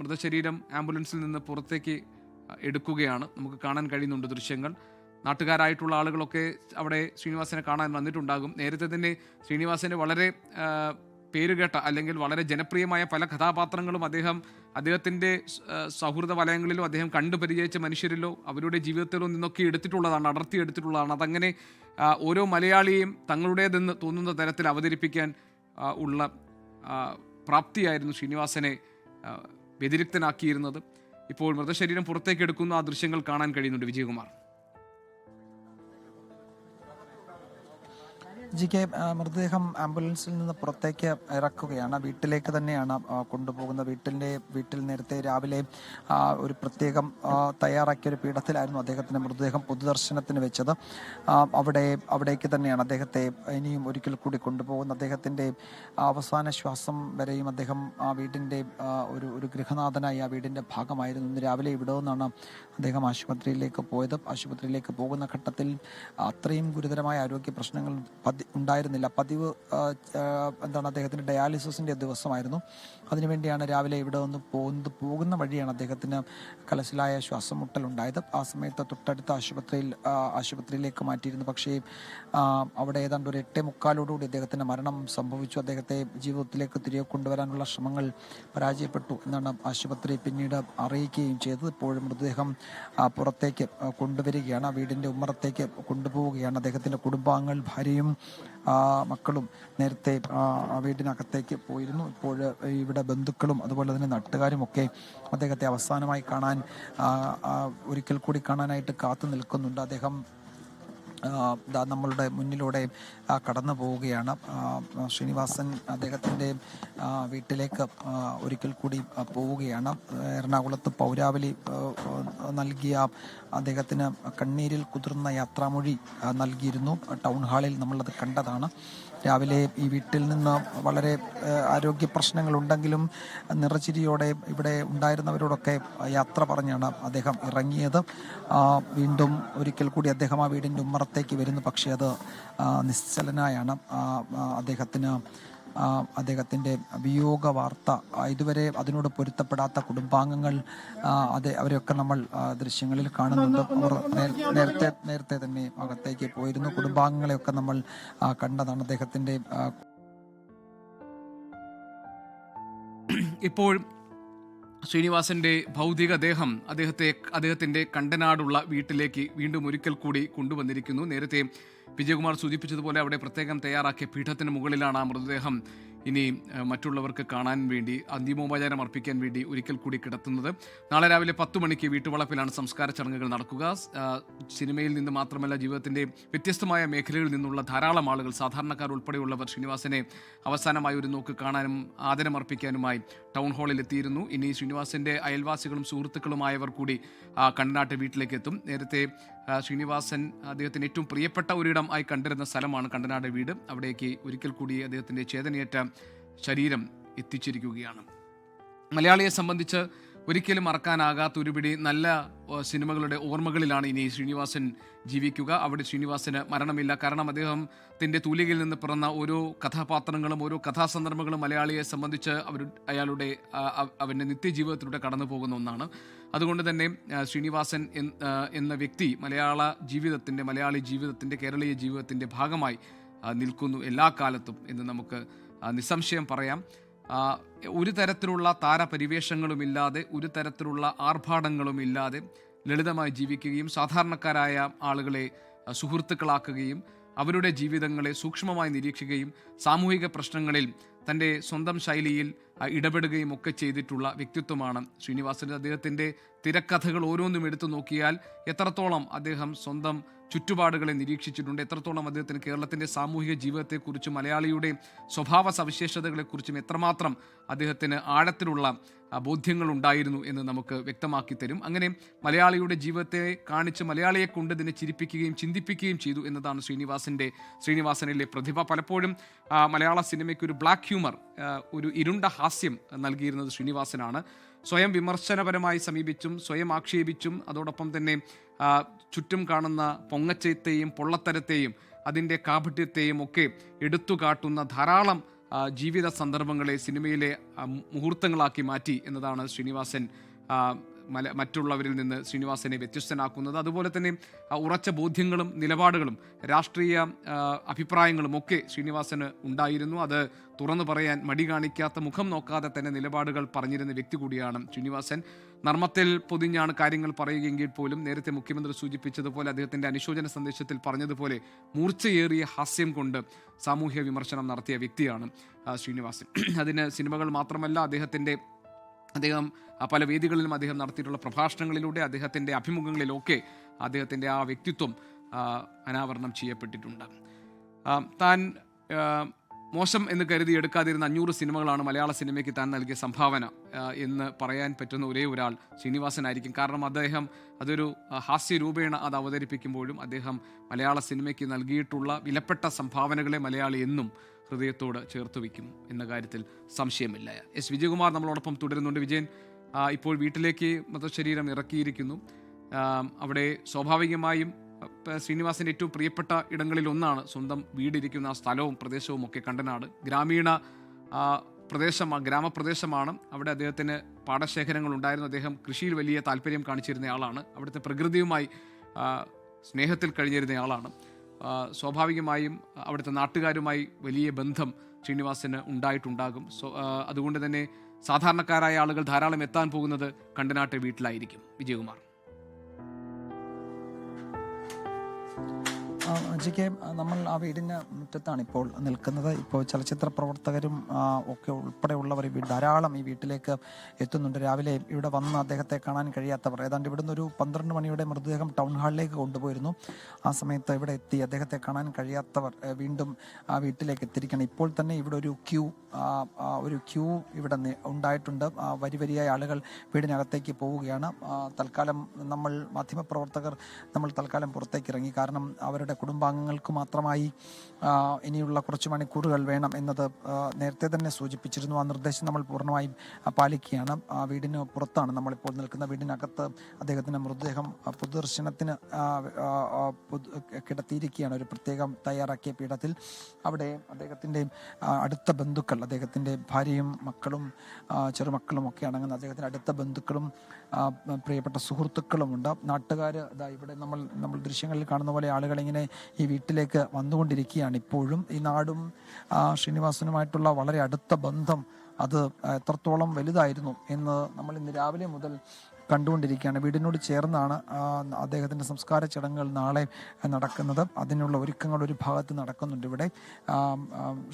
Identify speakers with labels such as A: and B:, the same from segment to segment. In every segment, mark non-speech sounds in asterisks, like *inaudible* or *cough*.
A: മൃതശരീരം ആംബുലൻസിൽ നിന്ന് പുറത്തേക്ക് എടുക്കുകയാണ്. നമുക്ക് കാണാൻ കഴിയുന്നുണ്ട് ദൃശ്യങ്ങൾ. നാട്ടുകാരായിട്ടുള്ള ആളുകളൊക്കെ അവിടെ ശ്രീനിവാസനെ കാണാൻ വന്നിട്ടുണ്ടാകും. നേരത്തെ തന്നെ ശ്രീനിവാസന് വളരെ പേരുകേട്ട അല്ലെങ്കിൽ വളരെ ജനപ്രിയമായ പല കഥാപാത്രങ്ങളും അദ്ദേഹം അദ്ദേഹത്തിന്റെ സൗഹൃദ വലയങ്ങളിലോ അദ്ദേഹം കണ്ടു പരിചയിച്ച മനുഷ്യരിലോ അവരുടെ ജീവിതത്തിലോ നിന്നൊക്കെ എടുത്തിട്ടുള്ളതാണ് അടർത്തി എടുത്തിട്ടുള്ളതാണ് അതങ്ങനെ ഓരോ മലയാളിയെയും തങ്ങളുടേതെന്ന് തോന്നുന്ന തരത്തിൽ അവതരിപ്പിക്കാൻ ഉള്ള പ്രാപ്തിയായിരുന്നു ശ്രീനിവാസനെ വ്യതിരിക്തനാക്കിയിരുന്നത്. ഇപ്പോൾ മൃതശരീരം പുറത്തേക്ക് എടുക്കുന്ന ആ ദൃശ്യങ്ങൾ കാണാൻ കഴിയുന്നുണ്ട് വിജയകുമാർ.
B: ജി കെ മൃതദേഹം ആംബുലൻസിൽ നിന്ന് പുറത്തേക്ക് ഇറക്കുകയാണ്. വീട്ടിലേക്ക് തന്നെയാണ് കൊണ്ടുപോകുന്ന വീട്ടിന്റെ വീട്ടിൽ നേരത്തെ രാവിലെ ഒരു പ്രത്യേകം തയ്യാറാക്കിയ ഒരു പീഠത്തിലായിരുന്നു അദ്ദേഹത്തിന്റെ മൃതദേഹം പൊതുദർശനത്തിന് വെച്ചത്. അവിടെ അവിടേക്ക് തന്നെയാണ് അദ്ദേഹത്തെ ഇനിയും ഒരിക്കൽ കൂടി കൊണ്ടുപോകുന്നത് അദ്ദേഹത്തിന്റെ അവസാന ശ്വാസം വരെയും അദ്ദേഹം ആ വീടിന്റെ ഒരു ഒരു ഗൃഹനാഥനായി ആ വീടിന്റെ ഭാഗമായിരുന്നു. ഇന്ന് രാവിലെ ഇവിടെ നിന്നാണ് അദ്ദേഹം ആശുപത്രിയിലേക്ക് പോയത്. ആശുപത്രിയിലേക്ക് പോകുന്ന ഘട്ടത്തിൽ അത്രയും ഗുരുതരമായ ആരോഗ്യ പ്രശ്നങ്ങൾ ഉണ്ടായിരുന്നില്ല. പതിവ് എന്താണ് അദ്ദേഹത്തിന് ഡയാലിസിസിന്റെ ദിവസമായിരുന്നു. അതിനുവേണ്ടിയാണ് രാവിലെ ഇവിടെ ഒന്ന് പോകുന്നത് പോകുന്ന വഴിയാണ് അദ്ദേഹത്തിന് കലശലായ ശ്വാസം മുട്ടലുണ്ടായത് ആ സമയത്ത് തൊട്ടടുത്ത ആശുപത്രിയിൽ ആശുപത്രിയിലേക്ക് മാറ്റിയിരുന്നു. പക്ഷേ അവിടെ ഏതാണ്ട് ഒരു എട്ടേ മുക്കാലോടുകൂടി അദ്ദേഹത്തിന്റെ മരണം സംഭവിച്ചു. അദ്ദേഹത്തെ ജീവിതത്തിലേക്ക് തിരികെ കൊണ്ടുവരാനുള്ള ശ്രമങ്ങൾ പരാജയപ്പെട്ടു എന്നാണ് ആശുപത്രി പിന്നീട് അറിയിക്കുകയും ചെയ്തത്. ഇപ്പോഴും മൃതദേഹം പുറത്തേക്ക് കൊണ്ടുവരികയാണ്. ആ വീടിന്റെ ഉമ്മറത്തേക്ക് കൊണ്ടുപോവുകയാണ്. അദ്ദേഹത്തിന്റെ കുടുംബാംഗങ്ങൾ ഭാര്യയും മക്കളും നേരത്തെ ആ, ആ വീടിനകത്തേക്ക് പോയിരുന്നു. ഇപ്പോൾ ഇവിടെ ബന്ധുക്കളും അതുപോലെ തന്നെ നാട്ടുകാരും ഒക്കെ അദ്ദേഹത്തെ അവസാനമായി കാണാൻ ആ, ആ, ഒരിക്കൽ കൂടി കാണാനായിട്ട് കാത്തു നിൽക്കുന്നുണ്ട്. അദ്ദേഹം ആ, നമ്മളുടെ മുന്നിലൂടെ കടന്നു പോവുകയാണ്. ശ്രീനിവാസൻ അദ്ദേഹത്തിന്റെ വീട്ടിലേക്ക് ഒരിക്കൽ കൂടി പോവുകയാണ്. എറണാകുളത്ത് പൗരാവലി നൽകിയ അദ്ദേഹത്തിന് കണ്ണീരിൽ കുതിർന്ന യാത്രാമൊഴി നൽകിയിരുന്നു. ടൗൺ ഹാളിൽ നമ്മളത് കണ്ടതാണ്. രാവിലെ ഈ വീട്ടിൽ നിന്ന് വളരെ ആരോഗ്യ പ്രശ്നങ്ങളുണ്ടെങ്കിലും നിറച്ചിരിയോടെ ഇവിടെ ഉണ്ടായിരുന്നവരോടൊക്കെ യാത്ര പറഞ്ഞാണ് അദ്ദേഹം ഇറങ്ങിയത്. വീണ്ടും ഒരിക്കൽ കൂടി അദ്ദേഹം ആ വീടിന്റെ ഉമ്മറത്തേക്ക് വരുന്നു. പക്ഷേ അത് നിശ്ചലനായാണ്. അദ്ദേഹത്തിന് അദ്ദേഹത്തിന്റെ വിയോഗ വാർത്ത ഇതുവരെ അതിനോട് പൊരുത്തപ്പെടാത്ത കുടുംബാംഗങ്ങൾ അതെ അവരെയൊക്കെ നമ്മൾ ദൃശ്യങ്ങളിൽ കാണുന്നുണ്ട്. അവർ നേരത്തെ നേരത്തെ തന്നെ അകത്തേക്ക് പോയിരുന്നു. കുടുംബാംഗങ്ങളെയൊക്കെ നമ്മൾ കണ്ടതാണ് അദ്ദേഹത്തിന്റെ
A: ഇപ്പോൾ ശ്രീനിവാസന്റെ ഭൗതിക ദേഹം അദ്ദേഹത്തെ അദ്ദേഹത്തിന്റെ കണ്ടനാടുള്ള വീട്ടിലേക്ക് വീണ്ടും ഒരിക്കൽ കൂടി കൊണ്ടുവന്നിരിക്കുന്നു. നേരത്തെ വിജയകുമാർ സൂചിപ്പിച്ചതുപോലെ അവിടെ പ്രത്യേകം തയ്യാറാക്കിയ പീഠത്തിന് മുകളിലാണ് ആ മൃതദേഹം ഇനി മറ്റുള്ളവർക്ക് കാണാൻ വേണ്ടി അന്തിമോപചാരം അർപ്പിക്കാൻ വേണ്ടി ഒരിക്കൽ കൂടി കിടത്തുന്നത്. നാളെ രാവിലെ പത്ത് മണിക്ക് വീട്ടുവളപ്പിലാണ് സംസ്കാര ചടങ്ങുകൾ നടക്കുക. സിനിമയിൽ നിന്ന് മാത്രമല്ല ജീവിതത്തിന്റെ വ്യത്യസ്തമായ മേഖലകളിൽ നിന്നുള്ള ധാരാളം ആളുകൾ സാധാരണക്കാർ ഉൾപ്പെടെയുള്ളവർ ശ്രീനിവാസനെ അവസാനമായി ഒരു നോക്ക് കാണാനും ആദരമർപ്പിക്കാനുമായി ടൗൺ ഹാളിൽ എത്തിയിരുന്നു. ഇനി ശ്രീനിവാസന്റെ അയൽവാസികളും സുഹൃത്തുക്കളുമായവർ കൂടി കണ്ണനാട്ട് വീട്ടിലേക്ക് എത്തും. നേരത്തെ ശ്രീനിവാസൻ അദ്ദേഹത്തിന് ഏറ്റവും പ്രിയപ്പെട്ട ഒരിടം ആയി കണ്ടിരുന്ന സ്ഥലമാണ് കണ്ടനാട് വീട്. അവിടേക്ക് ഒരിക്കൽ കൂടി അദ്ദേഹത്തിന്റെ ചേതനയേറ്റ ശരീരം എത്തിച്ചിരിക്കുകയാണ്. മലയാളിയെ സംബന്ധിച്ച് ഒരിക്കലും മറക്കാനാകാത്ത ഒരുപിടി നല്ല സിനിമകളുടെ ഓർമ്മകളിലാണ് ഇനി ശ്രീനിവാസൻ ജീവിക്കുക. അവിടെ ശ്രീനിവാസന് മരണമില്ല. കാരണം അദ്ദേഹത്തിന്റെ തൂലികയിൽ നിന്ന് പിറന്ന ഓരോ കഥാപാത്രങ്ങളും ഓരോ കഥാസന്ദർഭങ്ങളും മലയാളിയെ സംബന്ധിച്ച് അവർ അയാളുടെ അവന്റെ നിത്യജീവിതത്തിലൂടെ കടന്നു പോകുന്ന ഒന്നാണ്. അതുകൊണ്ട് തന്നെ ശ്രീനിവാസൻ എന്ന വ്യക്തി മലയാള ജീവിതത്തിന്റെ മലയാളി ജീവിതത്തിന്റെ കേരളീയ ജീവിതത്തിന്റെ ഭാഗമായി നിൽക്കുന്നു എല്ലാ കാലത്തും എന്ന് നമുക്ക് നിസ്സംശയം പറയാം. ഒരു തരത്തിലുള്ള താരപരിവേഷങ്ങളുമില്ലാതെ ഒരു തരത്തിലുള്ള ആർഭാടങ്ങളും ഇല്ലാതെ ലളിതമായി ജീവിക്കുകയും സാധാരണക്കാരായ ആളുകളെ സുഹൃത്തുക്കളാക്കുകയും അവരുടെ ജീവിതങ്ങളെ സൂക്ഷ്മമായി നിരീക്ഷിക്കുകയും സാമൂഹിക പ്രശ്നങ്ങളിൽ തന്റെ സ്വന്തം ശൈലിയിൽ ഇടപെടുകയും ഒക്കെ ചെയ്തിട്ടുള്ള വ്യക്തിത്വമാണ് ശ്രീനിവാസൻ. അദ്ദേഹത്തിന്റെ തിരക്കഥകൾ ഓരോന്നും എടുത്തു നോക്കിയാൽ എത്രത്തോളം അദ്ദേഹം സ്വന്തം ചുറ്റുപാടുകളെ നിരീക്ഷിച്ചിട്ടുണ്ട്. എത്രത്തോളം അദ്ദേഹത്തിന് കേരളത്തിന്റെ സാമൂഹിക ജീവിതത്തെക്കുറിച്ചും മലയാളിയുടെ സ്വഭാവ സവിശേഷതകളെക്കുറിച്ചും എത്രമാത്രം അദ്ദേഹത്തിന് ആഴത്തിലുള്ള ബോധ്യങ്ങൾ ഉണ്ടായിരുന്നു എന്ന് നമുക്ക് വ്യക്തമാക്കി തരും. അങ്ങനെ മലയാളിയുടെ ജീവിതത്തെ കാണിച്ച് മലയാളിയെ കൊണ്ട് ഇതിനെ ചിരിപ്പിക്കുകയും ചിന്തിപ്പിക്കുകയും ചെയ്തു എന്നതാണ് ശ്രീനിവാസന്റെ ശ്രീനിവാസനിലെ പ്രതിഭ. പലപ്പോഴും മലയാള സിനിമയ്ക്ക് ഒരു ബ്ലാക്ക് ഹ്യൂമർ ഒരു ഇരുണ്ട ഹാസ്യം നൽകിയിരുന്നത് ശ്രീനിവാസനാണ്. സ്വയം വിമർശനപരമായി സമീപിച്ചും സ്വയം ആക്ഷേപിച്ചും അതോടൊപ്പം തന്നെ ചുറ്റും കാണുന്ന പൊങ്ങച്ചയത്തെയും പൊള്ളത്തരത്തെയും അതിന്റെ കാപട്യത്തെയും ഒക്കെ എടുത്തു കാട്ടുന്ന ധാരാളം ജീവിത സന്ദർഭങ്ങളെ സിനിമയിലെ മുഹൂർത്തങ്ങളാക്കി മാറ്റി എന്നതാണ് ശ്രീനിവാസൻ മല മറ്റുള്ളവരിൽ നിന്ന് ശ്രീനിവാസനെ വ്യത്യസ്തനാക്കുന്നത്. അതുപോലെ തന്നെ ഉറച്ച ബോധ്യങ്ങളും നിലപാടുകളും രാഷ്ട്രീയ അഭിപ്രായങ്ങളും ഒക്കെ ശ്രീനിവാസന് ഉണ്ടായിരുന്നു. അത് തുറന്നു പറയാൻ മടി കാണിക്കാത്ത മുഖം നോക്കാതെ തന്നെ നിലപാടുകൾ പറഞ്ഞിരുന്ന വ്യക്തി കൂടിയാണ് ശ്രീനിവാസൻ. നർമ്മത്തിൽ പൊതിഞ്ഞാണ് കാര്യങ്ങൾ പറയുകയെങ്കിൽ പോലും നേരത്തെ മുഖ്യമന്ത്രി സൂചിപ്പിച്ചതുപോലെ അദ്ദേഹത്തിന്റെ അനുശോചന സന്ദേശത്തിൽ പറഞ്ഞതുപോലെ മൂർച്ചയേറിയ ഹാസ്യം കൊണ്ട് സാമൂഹ്യ വിമർശനം നടത്തിയ വ്യക്തിയാണ് ശ്രീനിവാസൻ. *clears throat* അതിന് സിനിമകൾ മാത്രമല്ല അദ്ദേഹത്തിന്റെ അദ്ദേഹം പല വേദികളിലും അദ്ദേഹം നടത്തിയിട്ടുള്ള പ്രഭാഷണങ്ങളിലൂടെ അദ്ദേഹത്തിന്റെ അഭിമുഖങ്ങളിലൊക്കെ അദ്ദേഹത്തിന്റെ ആ വ്യക്തിത്വം അനാവരണം ചെയ്യപ്പെട്ടിട്ടുണ്ട്. താൻ മോശം എന്ന് കരുതി എടുക്കാതിരുന്ന അഞ്ഞൂറ് സിനിമകളാണ് മലയാള സിനിമയ്ക്ക് താൻ നൽകിയ സംഭാവന എന്ന് പറയാൻ പറ്റുന്ന ഒരേ ഒരാൾ ശ്രീനിവാസനായിരിക്കും. കാരണം അദ്ദേഹം അതൊരു ഹാസ്യ ഹാസ്യരൂപേണ അത് അവതരിപ്പിക്കുമ്പോഴും അദ്ദേഹം മലയാള സിനിമയ്ക്ക് നൽകിയിട്ടുള്ള വിലപ്പെട്ട സംഭാവനകളെ മലയാളി എന്നും ഹൃദയത്തോട് ചേർത്ത് വയ്ക്കും എന്ന കാര്യത്തിൽ സംശയമില്ല. എസ്. വിജയകുമാർ നമ്മളോടൊപ്പം തുടരുന്നുണ്ട്. വിജയൻ ഇപ്പോൾ വീട്ടിലേക്ക് മൃതശരീരം ഇറക്കിയിരിക്കുന്നു. അവിടെ സ്വാഭാവികമായും ശ്രീനിവാസിന്റെ ഏറ്റവും പ്രിയപ്പെട്ട ഇടങ്ങളിൽ ഒന്നാണ് സ്വന്തം വീടിരിക്കുന്ന ആ സ്ഥലവും പ്രദേശവും ഒക്കെ കണ്ടനാട്. ഗ്രാമീണ ആ, പ്രദേശം ഗ്രാമപ്രദേശമാണ്. അവിടെ അദ്ദേഹത്തിന് പാടശേഖരങ്ങൾ ഉണ്ടായിരുന്നു. അദ്ദേഹം കൃഷിയിൽ വലിയ താല്പര്യം കാണിച്ചിരുന്ന ആളാണ് അവിടുത്തെ പ്രകൃതിയുമായി സ്നേഹത്തിൽ കഴിഞ്ഞിരുന്ന ആളാണ് സ്വാഭാവികമായും അവിടുത്തെ നാട്ടുകാരുമായി വലിയ ബന്ധം ശ്രീനിവാസന് ഉണ്ടായിട്ടുണ്ടാകും. സോ അതുകൊണ്ട് തന്നെ സാധാരണക്കാരായ ആളുകൾ ധാരാളം എത്താൻ പോകുന്നത് കണ്ടനാട്ടെ വീട്ടിലായിരിക്കും. വിജയകുമാർ.
B: ആ, കെ നമ്മൾ ആ വീടിന് മുറ്റത്താണ് ഇപ്പോൾ നിൽക്കുന്നത്. ഇപ്പോൾ ചലച്ചിത്ര പ്രവർത്തകരും ഒക്കെ ഉൾപ്പെടെയുള്ളവർ ധാരാളം ഈ വീട്ടിലേക്ക് എത്തുന്നുണ്ട്. രാവിലെ ഇവിടെ വന്ന് അദ്ദേഹത്തെ കാണാൻ കഴിയാത്തവർ ഏതാണ്ട് ഇവിടുന്ന് ഒരു പന്ത്രണ്ട് മണിയുടെ മൃതദേഹം ടൗൺ ഹാളിലേക്ക് കൊണ്ടുപോയിരുന്നു. ആ സമയത്ത് ഇവിടെ എത്തി അദ്ദേഹത്തെ കാണാൻ കഴിയാത്തവർ വീണ്ടും ആ വീട്ടിലേക്ക് എത്തിയിരിക്കണം ഇപ്പോൾ തന്നെ ഇവിടെ ഒരു ക്യൂ ഒരു ക്യൂ ഇവിടെ ഉണ്ടായിട്ടുണ്ട്. വരി വരിയായ ആളുകൾ വീടിനകത്തേക്ക് പോവുകയാണ്. തൽക്കാലം നമ്മൾ മാധ്യമപ്രവർത്തകർ നമ്മൾ തൽക്കാലം പുറത്തേക്ക് ഇറങ്ങി. കാരണം അവരുടെ കുടുംബാംഗങ്ങൾക്ക് മാത്രമായി ഇനിയുള്ള കുറച്ച് മണിക്കൂറുകൾ വേണം എന്നത് നേരത്തെ തന്നെ സൂചിപ്പിച്ചിരുന്നു. ആ നിർദ്ദേശം നമ്മൾ പൂർണമായും പാലിക്കുകയാണ്. ആ വീടിന് പുറത്താണ് നമ്മളിപ്പോൾ നിൽക്കുന്ന വീടിനകത്ത് അദ്ദേഹത്തിന്റെ മൃതദേഹം പൊതുദർശനത്തിന് കിടത്തിയിരിക്കുകയാണ്. ഒരു പ്രത്യേകം തയ്യാറാക്കിയ പീഠത്തിൽ അവിടെ അദ്ദേഹത്തിന്റെ അടുത്ത ബന്ധുക്കൾ അദ്ദേഹത്തിന്റെ ഭാര്യയും മക്കളും ചെറുമക്കളും ഒക്കെ അടങ്ങുന്ന അദ്ദേഹത്തിന്റെ അടുത്ത ബന്ധുക്കളും പ്രിയപ്പെട്ട സുഹൃത്തുക്കളുമുണ്ട്. നാട്ടുകാർ ഇതാ ഇവിടെ നമ്മൾ നമ്മൾ ദൃശ്യങ്ങളിൽ കാണുന്ന പോലെ ആളുകൾ ഇങ്ങനെ ഈ വീട്ടിലേക്ക് വന്നുകൊണ്ടിരിക്കുകയാണ്. ഇപ്പോഴും ഈ നാടും ശ്രീനിവാസനുമായിട്ടുള്ള വളരെ അടുത്ത ബന്ധം അത് എത്രത്തോളം വലുതായിരുന്നു എന്ന് നമ്മൾ ഇന്ന് രാവിലെ മുതൽ കണ്ടുകൊണ്ടിരിക്കുകയാണ്. വീടിനോട് ചേർന്നാണ് അദ്ദേഹത്തിന്റെ സംസ്കാര ചടങ്ങുകൾ നാളെ നടക്കുന്നത്. അതിനുള്ള ഒരുക്കങ്ങൾ ഒരു ഭാഗത്ത് നടക്കുന്നുണ്ട് ഇവിടെ.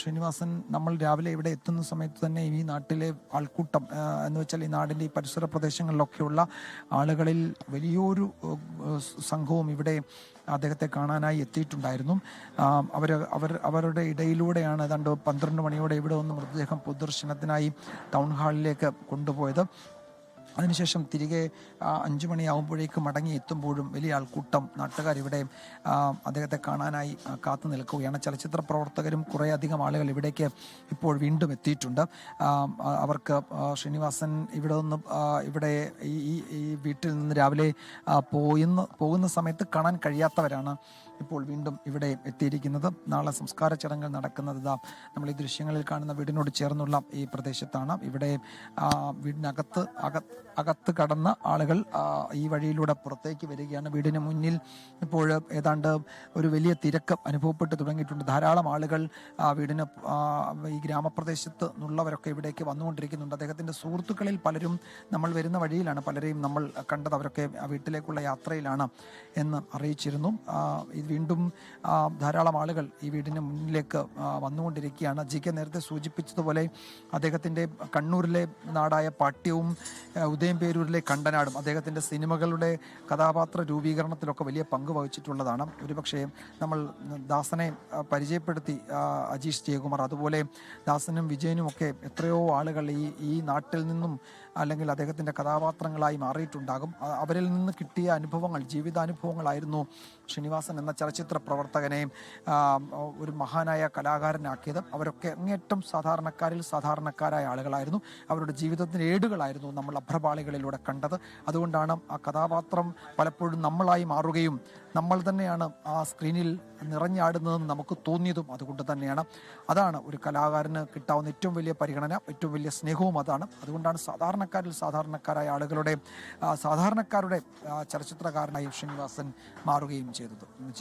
B: ശ്രീനിവാസൻ നമ്മൾ രാവിലെ ഇവിടെ എത്തുന്ന സമയത്ത് തന്നെ ഈ നാട്ടിലെ ആൾക്കൂട്ടം എന്ന് വെച്ചാൽ ഈ നാടിന്റെ ഈ പരിസര പ്രദേശങ്ങളിലൊക്കെയുള്ള ആളുകളിൽ വലിയൊരു സംഘവും ഇവിടെ അദ്ദേഹത്തെ കാണാനായി എത്തിയിട്ടുണ്ടായിരുന്നു. അവർ അവർ അവരുടെ ഇടയിലൂടെയാണ് ഏതാണ്ട് പന്ത്രണ്ട് മണിയോടെ ഇവിടെ ഒന്ന് മൃതദേഹം പൊതുദർശനത്തിനായി ടൗൺ ഹാളിലേക്ക് കൊണ്ടുപോയത്. അതിനുശേഷം തിരികെ അഞ്ചു മണിയാവുമ്പോഴേക്ക് മടങ്ങി എത്തുമ്പോഴും വലിയ ആൾക്കൂട്ടം ആ, അദ്ദേഹത്തെ കാണാനായി കാത്തു നിൽക്കുകയാണ്. ചലച്ചിത്ര പ്രവർത്തകരും കുറേ അധികം ആളുകൾ ഇവിടേക്ക് ഇപ്പോൾ വീണ്ടും എത്തിയിട്ടുണ്ട്. അവർക്ക് ശ്രീനിവാസൻ ഇവിടെ നിന്ന് ഇവിടെ ഈ വീട്ടിൽ നിന്ന് രാവിലെ പോയിന്ന് പോകുന്ന സമയത്ത് കാണാൻ കഴിയാത്തവരാണ് ഇപ്പോൾ വീണ്ടും ഇവിടെ എത്തിയിരിക്കുന്നത്. നാളെ സംസ്കാര ചടങ്ങുകൾ നടക്കുന്നത് ഇതാ നമ്മൾ ഈ ദൃശ്യങ്ങളിൽ കാണുന്ന വീടിനോട് ചേർന്നുള്ള ഈ പ്രദേശത്താണ്. ഇവിടെ വീടിനകത്ത് അക അകത്ത് കടന്ന ആളുകൾ ഈ വഴിയിലൂടെ പുറത്തേക്ക് വരികയാണ്. വീടിന് മുന്നിൽ ഇപ്പോൾ ഏതാണ്ട് ഒരു വലിയ തിരക്ക് അനുഭവപ്പെട്ട് തുടങ്ങിയിട്ടുണ്ട്. ധാരാളം ആളുകൾ വീടിന് ഈ ഗ്രാമപ്രദേശത്ത് നിന്നുള്ളവരൊക്കെ ഇവിടേക്ക് വന്നുകൊണ്ടിരിക്കുന്നുണ്ട്. അദ്ദേഹത്തിന്റെ സുഹൃത്തുക്കളിൽ പലരും നമ്മൾ വരുന്ന വഴിയിലാണ്. പലരെയും നമ്മൾ കണ്ടത് അവരൊക്കെ വീട്ടിലേക്കുള്ള യാത്രയിലാണ് എന്ന് അറിയിച്ചിരുന്നു. ഇത് വീണ്ടും ധാരാളം ആളുകൾ ഈ വീടിന് മുന്നിലേക്ക് വന്നുകൊണ്ടിരിക്കുകയാണ്. ജി കെ നേരത്തെ സൂചിപ്പിച്ചതുപോലെ അദ്ദേഹത്തിന്റെ കണ്ണൂരിലെ നാടായ പാട്യവും ഉദയംപേരൂരിലെ കണ്ടനാടും അദ്ദേഹത്തിന്റെ സിനിമകളുടെ കഥാപാത്ര രൂപീകരണത്തിലൊക്കെ വലിയ പങ്ക് വഹിച്ചിട്ടുള്ളതാണ്. ഒരുപക്ഷെ നമ്മൾ ദാസനെ പരിചയപ്പെടുത്തി അജീഷ് ജയകുമാർ അതുപോലെ ദാസനും വിജയനും ഒക്കെ എത്രയോ ആളുകൾ ഈ ഈ നാട്ടിൽ നിന്നും അല്ലെങ്കിൽ അദ്ദേഹത്തിന്റെ കഥാപാത്രങ്ങളായി മാറിയിട്ടുണ്ടാകും. അവരിൽ നിന്ന് കിട്ടിയ അനുഭവങ്ങൾ ജീവിതാനുഭവങ്ങളായിരുന്നു ശ്രീനിവാസൻ എന്ന ചലച്ചിത്ര പ്രവർത്തകനെയും ഒരു മഹാനായ കലാകാരനാക്കിയത്. അവരൊക്കെ അങ്ങേറ്റം സാധാരണക്കാരിൽ സാധാരണക്കാരായ ആളുകളായിരുന്നു. അവരുടെ ജീവിതത്തിന് ഏടുകളായിരുന്നു നമ്മൾ അഭ്രപാളികളിലൂടെ കണ്ടത്. അതുകൊണ്ടാണ് ആ കഥാപാത്രം പലപ്പോഴും നമ്മളായി മാറുകയും നമ്മൾ തന്നെയാണ് ആ സ്ക്രീനിൽ നിറഞ്ഞാടുന്നതെന്ന് നമുക്ക് തോന്നിയതും അതുകൊണ്ട് തന്നെയാണ്. അതാണ് ഒരു കലാകാരന് കിട്ടാവുന്ന ഏറ്റവും വലിയ പരിഗണന ഏറ്റവും വലിയ സ്നേഹവും അതാണ്. അതുകൊണ്ടാണ് സാധാരണക്കാരിൽ സാധാരണക്കാരായ ആളുകളുടെ സാധാരണക്കാരുടെ ചലച്ചിത്രകാരനായി ശ്രീനിവാസൻ മാറുകയും ചെയ്തത്.